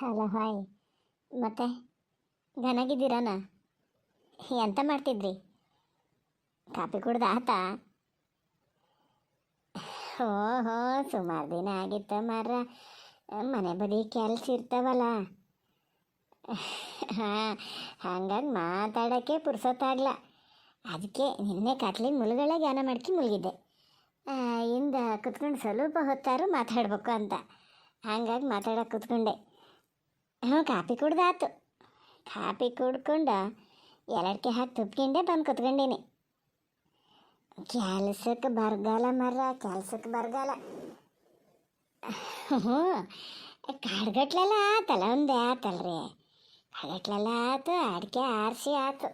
Hello hi. ಮತ್ತೆ? ಗನಾಗಿದ್ದೀರಾನ ಎಂತ ಮಾಡ್ತಿದ್ರಿ? ಕಾಪಿ ಕುಡ್ದು ಆತಾ? ಹೋ ಸುಮಾರು ದಿನ ಆಗಿತ್ತ ಮಾರ ಮನೆ ಬದಿ ಕೆಲ್ಸ ಇರ್ತಾವಲ್ಲ. ಹಾಂ, ಹಂಗಾಗಿ ಮಾತಾಡೋಕ್ಕೆ ಪುರ್ಸೊತ್ತಾಗಲ್ಲ ಅದಕ್ಕೆ ನಿನ್ನೆ ಕತ್ಲಿ ಮುಳುಗಡೆ ಗ್ಯಾನ ಮಾಡ್ಕಿ ಮುಳುಗಿದ್ದೆ. ಇಂದ ಕುತ್ಕೊಂಡು ಸ್ವಲ್ಪ ಹೊತ್ತಾರು ಮಾತಾಡ್ಬೇಕು ಅಂತ. ಹಂಗಾಗಿ ಮಾತಾಡೋಕೆ ಕುತ್ಕೊಂಡೆ. ಹ್ಞೂ ಕಾಪಿ ಕುಡ್ದಾತು. ಕಾಪಿ ಕುಡ್ಕೊಂಡು ಎರಡಕ್ಕೆ ಹಾಕಿ ತುಪ್ಕೊಂಡೆ ಬಂದು ಕುತ್ಕೊಂಡೀನಿ. ಕೆಲಸಕ್ಕೆ ಬರಗಾಲ ಮರ ಕೆಲಸಕ್ಕೆ ಬರಗಾಲ. ಹ್ಞೂ ಕಾಡ್ಗಟ್ಲೆಲ್ಲ ಆತಲ್ಲ ಒಂದೇ ಆತಲ್ರಿ ಕಾಡ್ಗಟ್ಲೆಲ್ಲ ಆತು, ಅಡಿಕೆ ಆರಿಸಿ ಆತು.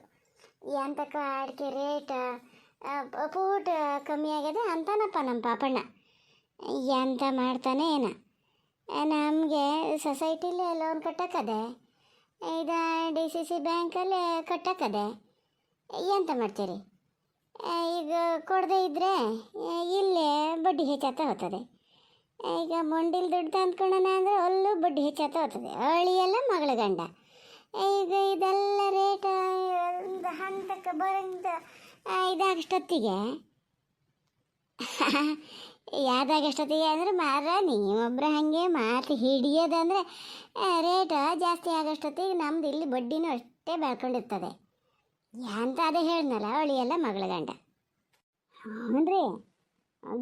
ಎಂತಕ್ಕ ಅಡಿಕೆ ರೇಟ್ ಪೂಟ ಕಮ್ಮಿ ಆಗ್ಯದ ಅಂತಾನಪ್ಪ ನಮ್ಮ ಪಾಪಣ್ಣ. ಎಂತ ಮಾಡ್ತಾನೆ ಏನ? ನಮಗೆ ಸೊಸೈಟಿಲಿ ಲೋನ್ ಕಟ್ಟಕ್ಕದೆ ಇದು ಡಿ ಸಿ ಸಿ ಬ್ಯಾಂಕಲ್ಲಿ ಕಟ್ಟಕ್ಕದೆ ಎಂತ ಮಾಡ್ತೀರಿ? ಈಗ ಕೊಡದೇ ಇದ್ದರೆ ಇಲ್ಲೇ ಬಡ್ಡಿ ಹೆಚ್ಚಾಗ್ತಾ ಹೋಗ್ತದೆ. ಈಗ ಮೊಂಡಿಲ್ ದುಡ್ಡು ತಂದ್ಕೊಳ್ಳೋಣ ಅಂದರೆ ಅಲ್ಲೂ ಬಡ್ಡಿ ಹೆಚ್ಚಾಗ್ತಾ ಹೋಗ್ತದೆ. ಅಳಿಯೆಲ್ಲ ಮಗಳ ಗಂಡ. ಈಗ ಇದೆಲ್ಲ ರೇಟ್ ಒಂದು ಹಂತಕ್ಕೆ ಬರಂತ ಇದಾಗಷ್ಟೊತ್ತಿಗೆ ಯಾವ್ದಾಗಷ್ಟೊತ್ತಿಗೆ ಅಂದರೆ ಮಾರ ನೀವೊಬ್ಬರ ಹಾಗೆ ಮಾತು ಹಿಡಿಯೋದಂದರೆ ರೇಟ್ ಜಾಸ್ತಿ ಆಗೋಷ್ಟೊತ್ತಿಗೆ ನಮ್ದು ಇಲ್ಲಿ ಬಡ್ಡಿನೂ ಅಷ್ಟೇ ಬೆಳ್ಕೊಂಡಿರ್ತದೆ. ಅಂತ ಅದೇ ಹೇಳಿದ್ನಲ್ಲ, ಅವಳಿಯೆಲ್ಲ ಮಗಳ ಗಂಡ. ಹ್ಞೂ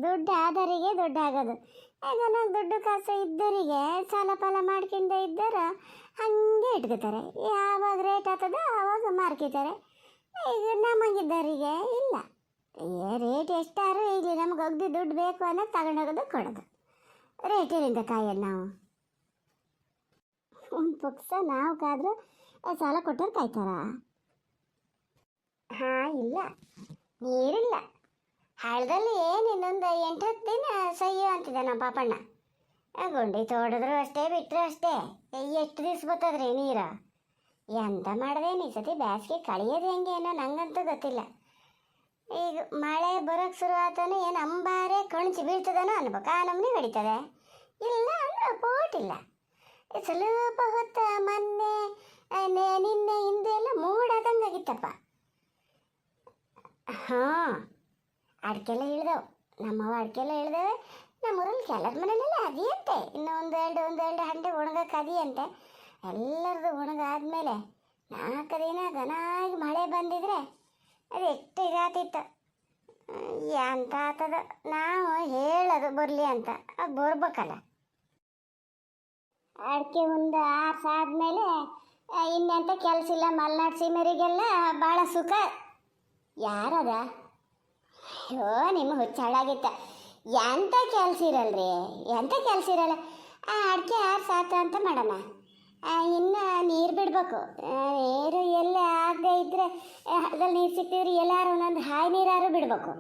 ದುಡ್ಡು ಆದರಿಗೆ ದುಡ್ಡು ಆಗೋದು. ನಾವು ದುಡ್ಡು ಕಾಸು ಇದ್ದರಿಗೆ, ಸಾಲ ಪಾಲ ಮಾಡ್ಕೊಂಡು ಇದ್ದಾರ ಹಾಗೆ ಇಟ್ಕೋತಾರೆ. ಯಾವಾಗ ರೇಟ್ ಆಗ್ತದೆ ಆವಾಗ ಮಾರ್ಕಿತಾರೆ. ಈಗ ನಮಗಿದ್ದವರಿಗೆ ಇಲ್ಲ. ಏ ರೇಟ್ ಎಷ್ಟು ಒಗ್ದು ದುಡ್ಡು ಬೇಕು ಅನ್ನೋದು ತಗೊಂಡೋಗೋದು ಕೊಡೋದು. ರೇಟ್ ಕಾಯಲ್ಲ ನಾವು? ಒಂದು ಪುಕ್ಸ ನಾವು ಕಾದ್ರೆ ಸಾಲ ಕೊಟ್ಟವ್ರು ಕಾಯ್ತಾರ? ಹಾಂ, ಇಲ್ಲ. ನೀರಿಲ್ಲ. ಹಳ್ಳದಲ್ಲಿ ಏನು ಇನ್ನೊಂದು ಎಂಟು ಹತ್ತು ದಿನ ಸಯ್ಯೋ ಅಂತಿದ್ದ ನಮ್ಮ ಪಾಪಣ್ಣ. ಗುಂಡಿ ತೋಡಿದ್ರು ಅಷ್ಟೇ ಬಿಟ್ಟರು ಅಷ್ಟೇ. ಎಷ್ಟು ದಿವ್ಸ ಬರ್ತದ್ರಿ ನೀರು? ಎಂತ ಮಾಡಿದೆ ನೀ ಸತಿ ಬ್ಯಾಸಿಗೆ ಕಳಿಯೋದು ಹೆಂಗೆ ಏನೋ ನಂಗಂತೂ ಗೊತ್ತಿಲ್ಲ. ಈಗ ಮಳೆ ಬರೋಕ್ಕೆ ಶುರು ಆತನೋ, ಏನು ಅಂಬಾರೆ ಕಣ್ಚಿ ಬೀಳ್ತದನೋ ಅನ್ಬೇಕು. ಆ ನಮ್ನಿ ಹೊಡಿತದೆ ಇಲ್ಲ ಅಂದ್ರೆ ಪೋಟಿಲ್ಲ ಸ್ವಲ್ಪ ಹೊತ್ತ ಮೊನ್ನೆ ನಿನ್ನೆ ಹಿಂದೆ ಎಲ್ಲ ಮೂಡಾದಂಗಾಗಿತ್ತಪ್ಪ. ಹಾಂ, ಅಡಿಕೆಲ್ಲ ಇಳ್ದವು. ನಮ್ಮವ ಅಡಿಕೆಲ್ಲ ಇಳ್ದವೆ. ನಮ್ಮೂರಲ್ಲಿ ಕೆಲದ ಮನೆಯಲ್ಲೆಲ್ಲ ಅದಿಯಂತೆ. ಇನ್ನು ಒಂದೆರಡು ಒಂದೆರಡು ಹಂಡೆ ಒಣಗಕ್ಕೆ ಅದಿಯಂತೆ. ಎಲ್ಲರದು ಒಣಗಾದ್ಮೇಲೆ ನಾಲ್ಕು ದಿನ ಘನಾಗಿ ಮಳೆ ಬಂದಿದ್ರೆ ಅದು ಎಷ್ಟು ಇದಾತಿತ್ತು. ಎಂತ ಆತದ. ನಾವು ಹೇಳೋದು ಬರಲಿ ಅಂತ. ಅದು ಬರ್ಬೇಕಲ್ಲ. ಅಡಿಕೆ ಒಂದು ಆರ್ಸಾದ್ಮೇಲೆ ಇನ್ನೆಂತ ಕೆಲಸ ಇಲ್ಲ. ಮಲ್ನಾಡು ಸೀಮರಿಗೆಲ್ಲ ಭಾಳ ಸುಖ. ಯಾರದ? ಅಯ್ಯೋ ನಿಮ್ಮ ಹುಚ್ಚಾಳಾಗಿತ್ತ ಎಂಥ ಕೆಲಸ ಇರಲ್ರಿ? ಎಂಥ ಕೆಲಸ ಇರಲ್ಲ? ಆ ಅಡಿಕೆ ಆರ್ಸಾತ ಅಂತ ಮಾಡೋಣ ಆ, ಇನ್ನು ನೀರು ಬಿಡಬೇಕು. ನೀರು ಎಲ್ಲ ಆಗದೆ ಇದ್ದರೆ ಅದ್ರಲ್ಲಿ ನೀರು ಸಿಕ್ತಿದ್ರೆ ಎಲ್ಲಾರು ಒಂದೊಂದು ಹಾಯ್ ನೀರಾರು ಬಿಡಬೇಕು.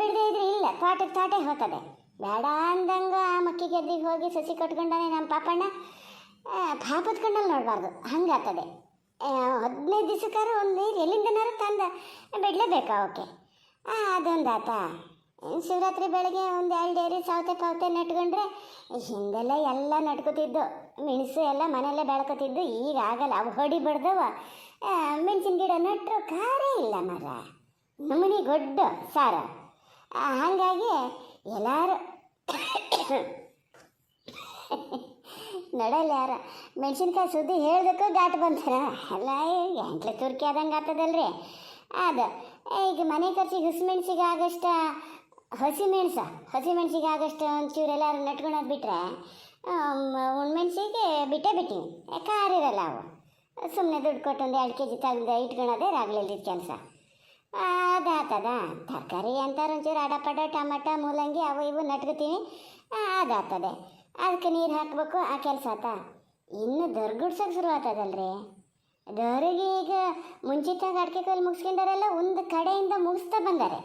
ಬಿಡದೆ ಇದ್ರೆ ಇಲ್ಲ ತೋಟಕ್ಕೆ ತೋಟೆ ಹೋಗ್ತದೆ. ಬೇಡ ಅಂದಂಗೆ ಆ ಮಕ್ಕಿ ಗೆದ್ದಿಗೆ ಹೋಗಿ ಸಸಿ ಕಟ್ಕೊಂಡಾನೆ ನಮ್ಮ ಪಾಪಣ್ಣ. ಪಾಪದ ಕಣ್ಣಲ್ಲಿ ನೋಡಬಾರ್ದು, ಹಂಗಾಗ್ತದೆ. ಹದಿನೈದು ದಿವಸಕ್ಕಾರು ಒಂದು ನೀರು ಎಲ್ಲಿಂದನಾರು ತಂದು ಓಕೆ ಹಾಂ ಅದೊಂದು ಆತಾ. ಶಿವರಾತ್ರಿ ಬೆಳಗ್ಗೆ ಒಂದು ಎರಡು ಏರಿ ಸೌತೆ ಪಾವತೆ ನೆಟ್ಕೊಂಡ್ರೆ ಹಿಂದೆಲ್ಲ ಎಲ್ಲ ನಟ್ಕೋತಿದ್ದು ಮೆಣಸು ಎಲ್ಲ ಮನೆಯಲ್ಲೇ ಬೆಳ್ಕೊತಿದ್ದು. ಈಗ ಆಗಲ್ಲ. ಅವು ಹೊಡಿ ಬಿಡ್ದವ. ಮೆಣಸಿನ ಗಿಡ ನೆಟ್ಟರು ಖಾರೇ ಇಲ್ಲ ಮರ. ನಮನಿ ಗೊಡ್ಡ, ಸಾರ. ಹಾಗಾಗಿ ಎಲ್ಲರೂ ನಡಲ್ಲ ಯಾರ. ಮೆಣಸಿನ್ಕಾಯಿ ಸುದ್ದಿ ಹೇಳಬೇಕು ಘಾಟ್ ಬಂತಾರ ಅಲ್ಲ ಎಂಟ್ಲೆ ತುರ್ಕಿ ಆದಂಗೆ ಆಗ್ತದಲ್ರಿ. ಅದು, ಈಗ ಮನೆ ಖರ್ಚಿಗೆ ಹುಸ್ಮೆಣ್ಸಿಗೆ ಆಗಷ್ಟ ಹಸಿ ಮೆಣಸ, ಹಸಿ ಮೆಣಸಿಗೆ ಆಗಷ್ಟ ಒಂಚೂರು ಎಲ್ಲರೂ ನೆಟ್ಕೊಳೋದು ಬಿಟ್ಟರೆ ಮೆಣಸಿಗೆ ಬಿಟ್ಟೇ ಬಿಟ್ಟಿನಿ. ಖಾರ ಅವು? ಸುಮ್ಮನೆ ದುಡ್ಡು ಕೊಟ್ಟೊಂದು ಎರಡು ಕೆ ಜಿ ತೆಗ್ದು ಇಟ್ಕೊಳೋದೇ ರಾಗ್ಲಿಲ್ದಿದ್ದ ಕೆಲಸ. ಅದಾತದ ತರಕಾರಿ ಅಂತಾರೆ ಒಂಚೂರು ಅಡಪಡ, ಟಮಟ, ಮೂಲಂಗಿ ಅವು ಇವು ನಟ್ಕೋತೀನಿ. ಅದಾತದೆ ಅದಕ್ಕೆ ನೀರು ಹಾಕಬೇಕು, ಆ ಕೆಲಸ ಆತ. ಇನ್ನು ದರ್ಗುಡ್ಸೋಕೆ ಶುರು ಆತದಲ್ರಿ ದರ್ಗೆ ಈಗ ಮುಂಚಿತಾಗ ಅಡಿಕೆ ಕೈಲಿ ಮುಗಿಸ್ಕೊಂಡಾರೆಲ್ಲ ಒಂದು ಕಡೆಯಿಂದ ಮುಗಿಸ್ತಾ ಬಂದಾರೆ.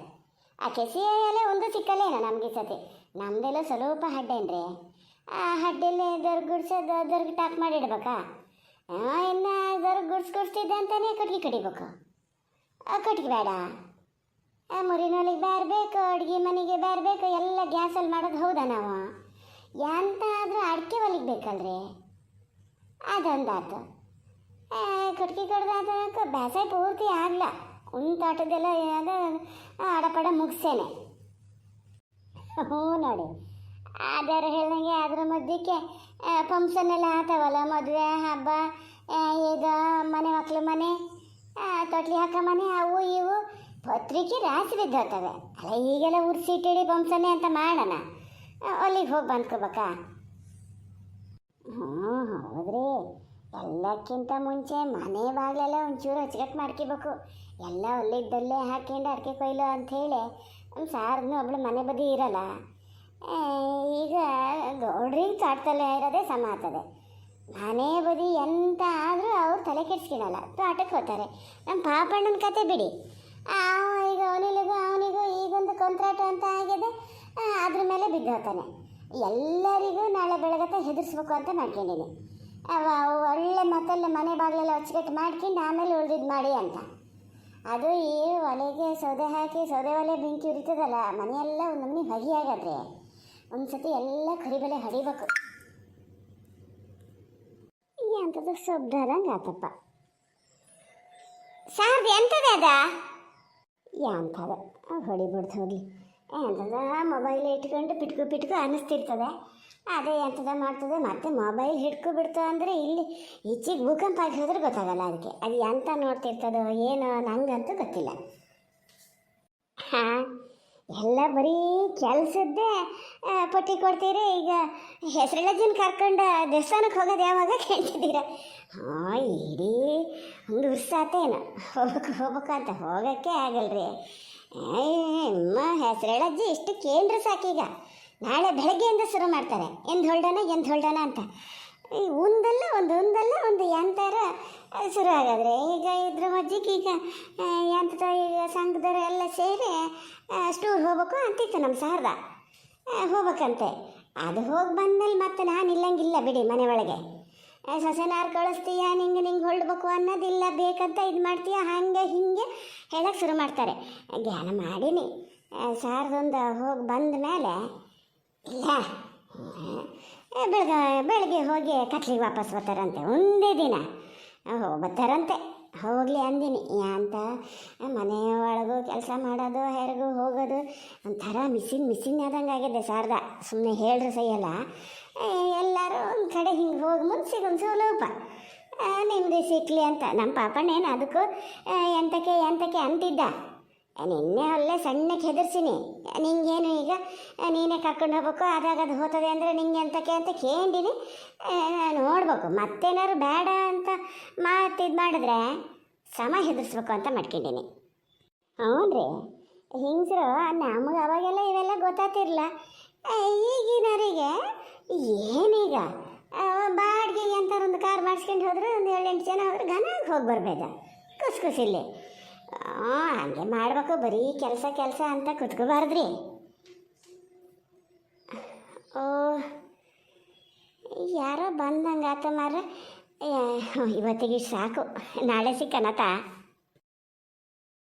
ಆ ಕೆಸಿ ಒಂದು ಸಿಕ್ಕಲ್ಲೇನ ನಮಗೆ ಸತಿ ನಮ್ದೆಲ್ಲ ಸ್ವಲ್ಪ ಹಡ್ಡೇನ್ರಿ. ಆ ಹಡ್ಡೆಲ್ಲೇ ದರ್ಗುಡ್ಸೋದು ದರ್ಗ್ ಟಾಕ್ ಮಾಡಿಡ್ಬೇಕಾ? ಇನ್ನು ದರ್ಗ್ ಗುಡ್ಸ್ಗುಡ್ಸ್ತಿದ್ದೆ ಅಂತಾನೆ ಕಟ್ಗೆ ಕಡಿಬೇಕು. ಕಟ್ಗೆ ಬೇಡ. ಆ, ಮುರಿನೊಲಿಗೆ ಬೇರೆ ಬೇಕು ಅಡುಗೆ ಮನೆಗೆ ಬರಬೇಕು ಬೇಕು ಎಲ್ಲ ಗ್ಯಾಸಲ್ಲಿ ಮಾಡೋದು ಹೌದಾ ನಾವು? ಎಂತ ಆದರೂ ಅಡಿಕೆ ಒಲಿಗೆ ಬೇಕಲ್ರಿ? ಅದೊಂದಾತು. ಕಟ್ಗೆ ಕಡ್ದಾದ ಬೇಸಾಯ ಪೂರ್ತಿ ಆಗಲ್ಲ ಒಂದು ಆಟದೆಲ್ಲ ಅದು ಅಡಪಡ ಮುಗಿಸೇನೆ. ಹ್ಞೂ ನೋಡಿ. ಆಧಾರ ಹೇಳ್ದಂಗೆ ಅದ್ರ ಮಧ್ಯಕ್ಕೆ ಫಂಕ್ಷನ್ ಎಲ್ಲ ಆತವಲ್ಲ, ಮದುವೆ, ಹಬ್ಬ ಇದು, ಮನೆ ಮಕ್ಕಳು ಮನೆ ತೊಟ್ಲಿ ಹಾಕೋ ಮನೆ, ಅವು ಇವು, ಪತ್ರಿಕೆ ರಾಸಿ ಬಿದ್ದೋತವೆ ಅಲ್ಲ, ಈಗೆಲ್ಲ ಉರ್ಸಿಟ್ಟಿಡಿ ಫಂಕ್ಷನ್ನೇ ಅಂತ ಮಾಡೋಣ. ಅಲ್ಲಿಗೆ ಹೋಗಿ ಬಂದ್ಕೋಬೇಕಾ? ಹ್ಞೂ, ಹೌದ್ರಿ. ಎಲ್ಲಕ್ಕಿಂತ ಮುಂಚೆ ಮನೆ ಬಾಗಿಲೆಲ್ಲ ಒಂಚೂರು ಅಚ್ಚುಕಟ್ಟು ಮಾಡ್ಕೋಬೇಕು. ಎಲ್ಲ ಒಲ್ಲಿದ್ದಲ್ಲೇ ಹಾಕೊಂಡು ಅಡಿಕೆ ಕೊಯ್ಲು ಅಂಥೇಳಿ ನಮ್ಮ ಸಾರನ್ನು ಒಬ್ಳು ಮನೆ ಬದಿ ಇರಲ್ಲ. ಈಗ ಗೌಡ್ರಿಗೆ ತೋಟದಲ್ಲೇ ಇರೋದೇ ಸಮ ಆಗ್ತದೆ ಮನೆ ಬದಿ ಎಂತ ಆದರೂ ಅವ್ರು ತಲೆ ಕೆಡ್ಸ್ಕೊಳಲ್ಲ ತೋಟಕ್ಕೆ ಹೋಗ್ತಾರೆ. ನಮ್ಮ ಪಾಪಣ್ಣನ ಕತೆ ಬಿಡಿ. ಈಗ ಅವನಿಗೂ ಅವನಿಗೂ ಈಗೊಂದು ಕಾಂಟ್ರಾಕ್ಟ್ ಅಂತ ಆಗಿದೆ. ಅದ್ರ ಮೇಲೆ ಬಿದ್ದು ಹೋಗ್ತಾನೆ ಎಲ್ಲರಿಗೂ ನಾಳೆ ಬೆಳಗತ್ತ ಹೆದರ್ಸ್ಬೇಕು ಅಂತ ಮಾಡ್ಕೊಂಡಿನಿ. ಒಳ್ಳೆ ಮತ್ತಲ್ಲಿ ಮನೆ ಬಾಗಿಲೆಲ್ಲ ಅಚ್ಚುಕಟ್ಟು ಮಾಡ್ಕೊಂಡು ಆಮೇಲೆ ಉಳ್ದಿದ್ದು ಮಾಡಿ ಅಂತ. ಅದು ಈ ಒಲೆಗೆ ಸೌದೆ ಹಾಕಿ, ಸೌದೆ ಒಲೆ ಬೆಂಕಿ ಉರಿತದಲ್ಲ, ಮನೆಯೆಲ್ಲ ಒಂದು ನಮೂನಿ ಹೊಗೆ ಆಗದ್ರಿ ಒಂದು ಸತಿ ಎಲ್ಲ ಕರಿಬೆಲೆ ಹಡಿಬೇಕು. ಎಂಥದ್ದು ಸೊಬ್ದಾರಂಗೆ ಆತಪ್ಪ. ಸಾರ್ ಎಂಥದೇ ಅದ? ಎಂಥದ ಹೊಡಿಬಿಡ್ತು ಹೋಗಿ ಎಂಥದ ಮೊಬೈಲ್ ಇಟ್ಕೊಂಡು ಪಿಟ್ಕು ಪಿಟ್ಕು ಅನ್ನಿಸ್ತಿರ್ತದೆ. ಅದೇ ಎಂಥದ ಮಾಡ್ತದೆ ಮತ್ತೆ ಮೊಬೈಲ್ ಹಿಡ್ಕೊ ಬಿಡ್ತು ಅಂದರೆ ಇಲ್ಲಿ ಈಚೆಗೆ ಭೂಕಂಪ ಆಗಿ ಗೊತ್ತಾಗಲ್ಲ ಅದಕ್ಕೆ ಅದು ಎಂತ ನೋಡ್ತಿರ್ತದೋ ಏನೋ ನಂಗಂತೂ ಗೊತ್ತಿಲ್ಲ. ಹಾಂ, ಎಲ್ಲ ಬರೀ ಕೆಲಸದ್ದೇ ಪಟ್ಟಿ ಕೊಡ್ತೀರಿ. ಈಗ ಹೆಸರೆಳಜನ್ ಕರ್ಕೊಂಡು ದೇವಸ್ಥಾನಕ್ಕೆ ಹೋಗೋದು ಯಾವಾಗ ಕೇಳ್ತಿದ್ದೀರ? ಹಾಂ ಇಡೀ ಒಂದು ಉರ್ಸಾತೇನು ಹೋಗಕ್ಕೆ ಹೋಗ್ಬೇಕು ಅಂತ ಹೋಗೋಕ್ಕೆ ಆಗಲ್ರಿ. ಅಮ್ಮ ಹೆಸರೆಳಜ್ಜಿ ಇಷ್ಟು ಕೇಂದ್ರ ಸಾಕೀಗ. ನಾಳೆ ಬೆಳಗ್ಗೆಯಿಂದ ಶುರು ಮಾಡ್ತಾರೆ. ಎಂದು ಹೊಲ್ಡನ ಎಂದು ಹೊಲ್ಡನ ಅಂತ. ಈ ಒಂದಲ್ಲ ಒಂದು ಒಂದಲ್ಲ ಒಂದು ಯಂತ್ರ ಶುರು ಆಗಾದ್ರೆ ಈಗ ಇದ್ರ ಮಜ್ಜಿಗೆ, ಈಗ ಯಂತ್ರ ಈಗ ಸಂಘದವ್ರು ಎಲ್ಲ ಸೇರಿ ಸ್ಟೂರ್ ಹೋಗ್ಬೇಕು ಅಂತಿತ್ತು ನಮ್ಮ ಸಾರ್ದ ಹೋಗ್ಬೇಕಂತೆ. ಅದು ಹೋಗಿ ಬಂದಮೇಲೆ ಮತ್ತೆ ನಾನು ಇಲ್ಲಂಗಿಲ್ಲ ಬಿಡಿ ಮನೆ ಒಳಗೆ. ಸೊಸೆನಾರು ಕಳಿಸ್ತೀಯ, ನಿಂಗೆ ನಿಂಗೆ ಹೊಳ್ಬೇಕು ಅನ್ನೋದಿಲ್ಲ. ಬೇಕಂತ ಇದು ಮಾಡ್ತೀಯ, ಹಾಗೆ, ಹಿಂಗೆ ಹೇಳಕ್ಕೆ ಶುರು ಮಾಡ್ತಾರೆ. ಧ್ಯಾನ ಮಾಡೀನಿ. ಸಾರದೊಂದು ಹೋಗಿ ಬಂದ ಮೇಲೆ ಇಲ್ಲ ಬೆಳಗ್ಗೆ ಬೆಳಗ್ಗೆ ಹೋಗಿ ಕತ್ಲಿಗೆ ವಾಪಸ್ ಬರ್ತಾರಂತೆ, ಒಂದೇ ದಿನ. ಬರ್ತಾರಂತೆ. ಹೋಗಲಿ ಅಂದಿನಿ. ಅಂತ ಮನೆ ಒಳಗೂ ಕೆಲಸ ಮಾಡೋದು, ಹೇರಿಗೂ ಹೋಗೋದು, ಒಂಥರ ಮಿಸಿನ್ ಮಿಸಿನ್ ಆದಂಗೆ ಆಗಿದೆ ಸಾರ್ದ ಸುಮ್ಮನೆ ಹೇಳ್ರೆ ಸಹಿಯಲ್ಲ ಎಲ್ಲರೂ ಒಂದು ಕಡೆ ಹಿಂಗೆ ಹೋಗಿ ಮುನ್ಸಿಗೆ ಒಂದು ಸುಲಭ ನಿಮ್ಮದು ಸಿಕ್ಲಿ ಅಂತ. ನಮ್ಮ ಪಾಪಣ್ಣೇನು ಅದಕ್ಕೂ ಎಂತಕ್ಕೆ ಎಂತಕ್ಕೆ ಅಂತಿದ್ದ? ನಿನ್ನೆ ಅಲ್ಲೇ ಸಣ್ಣಕ್ಕೆ ಹೆದರ್ಸಿನಿ. ನಿಂಗೇನು ಈಗ ನೀನೇ ಕರ್ಕೊಂಡು ಹೋಗ್ಬೇಕು? ಆದಾಗ ಅದು ಹೋಗ್ತದೆ ಅಂದರೆ ನಿಂಗೆ ಎಂತಕ್ಕೆ ಅಂತ ಕೇಳಿನಿ ನೋಡ್ಬೇಕು. ಮತ್ತೇನಾದ್ರು ಬೇಡ ಅಂತ ಮಾತು ಇದು ಮಾಡಿದ್ರೆ ಸಮ ಹೆದರ್ಸ್ಬೇಕು ಅಂತ ಮಾಡ್ಕೊಂಡಿನಿ. ಹ್ಞೂ ರೀ ಹಿಂಗ್ಸ್ರು, ನಮಗೆ ಅವಾಗೆಲ್ಲ ಇವೆಲ್ಲ ಗೊತ್ತಾತಿರ್ಲ ಈಗಿನವರಿಗೆ ಏನೀಗ? ಬಾಡಿಗೆ ಅಂತ ಒಂದು ಕಾರ್ ಮಾಡಿಸ್ಕೊಂಡು ಹೋದ್ರೆ, ಒಂದು ಏಳೆಂಟು ಜನ ಹೋದ್ರೆ, ಘನಾಗಿ ಹೋಗಿ ಬರ್ಬೇಕು ಖುಷಿ ಖುಷಿಲಿ ಹಂಗೆ ಮಾಡ್ಬೇಕು, ಬರೀ ಕೆಲಸ ಕೆಲಸ ಅಂತ ಕುತ್ಕೋಬಾರ್ದ್ರಿ. ಓ, ಯಾರೋ ಬಂದಂಗಾತ ಮಾರ ಇವತ್ತಿಗೆ ಸಾಕು. ನಾಳೆ ಸಿಕ್ಕನತ.